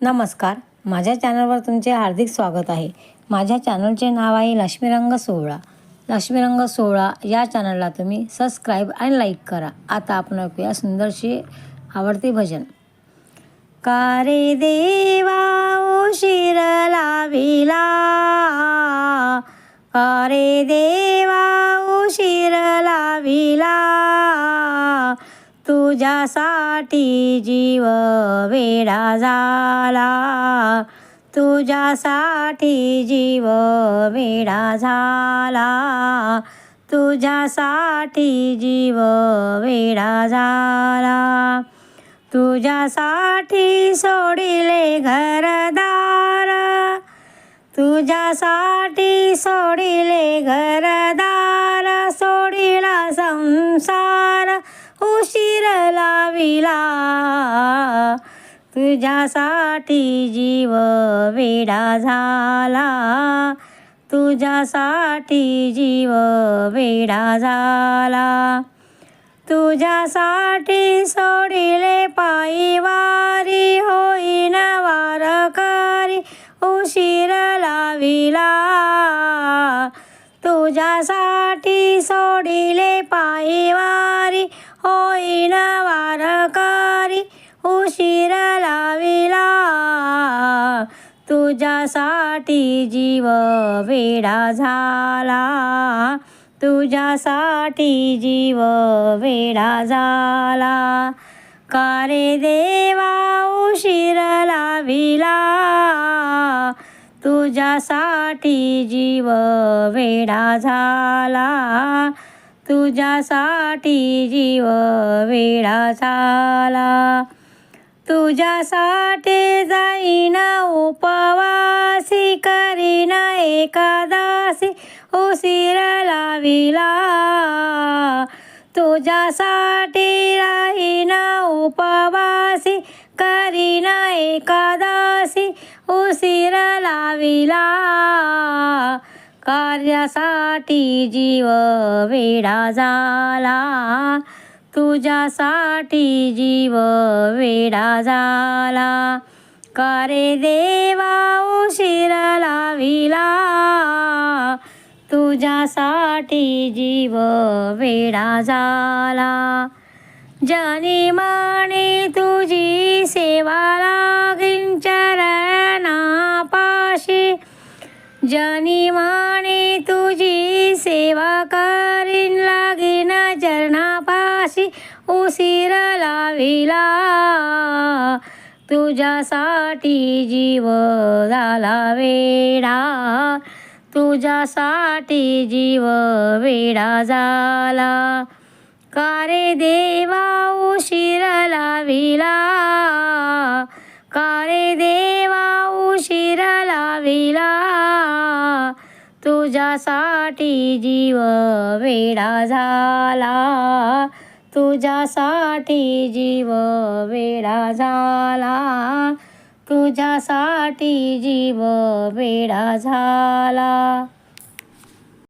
नमस्कार. माझ्या चॅनलवर तुमचे हार्दिक स्वागत आहे. माझ्या चॅनलचे नाव आहे लक्ष्मीरंग सोहळा. लक्ष्मीरंग सोहळा या चॅनलला तुम्ही सबस्क्राईब आणि लाईक करा. आता आपण ऐकूया सुंदरशी आवडते भजन. का रे देवा उशीर लाविला? का रे देवा उशीर लाविला? तुझ्यासाठी जीव वेडा झाला. तुझ्यासाठी जीव वेडा झाला. तुझ्यासाठी जीव वेडा झाला. तुझ्यासाठी सोडिले घरदार. तुझ्यासाठी सोडिले घरदार. सोडिला संसार. उशीर लाविला. तुझ्यासाठी जीव वेडा झाला. तुझ्यासाठी जीव वेडा झाला. तुझ्यासाठी सोडिले पायी वारी होईन वारकरी उशीर लाविला. तुझ्यासाठी सोडिले पायी वारी होईन वारकारी उशीर लाविला. तुझ्यासाठी जीव वेडा झाला. तुझ्यासाठी जीव वेडा झाला. का रे देवा उशीर लाविला? तुझ्यासाठी जीव वेडा झाला. तुझ्यासाठी जीव वेडा झाला. तुझ्यासाठी जाईना उपवासी करीना एकादासी उशीर लाविला. तुझ्यासाठी राहीना उपवासी करीना एकादासी उशीर लाविला. कार्यासाठी जीव वेडा झाला. तुझ्यासाठी जीव वेडा झाला. का रे देवा उशिरा लाविला. तुझ्यासाठी जीव वेडा झाला. जनी माने जनी माने तुझी सेवा करीन. लागीन चरणापाशी उशीर लाविला. तुझ्यासाठी जीव झाला वेडा. तुझ्यासाठी जीव वेडा झाला. का रे देवा उशीर लाविला? का रे तुझ्यासाठी जीव वेडा झाला. तुझ्यासाठी जीव वेडा झाला. तुझ्यासाठी जीव वेडा झाला.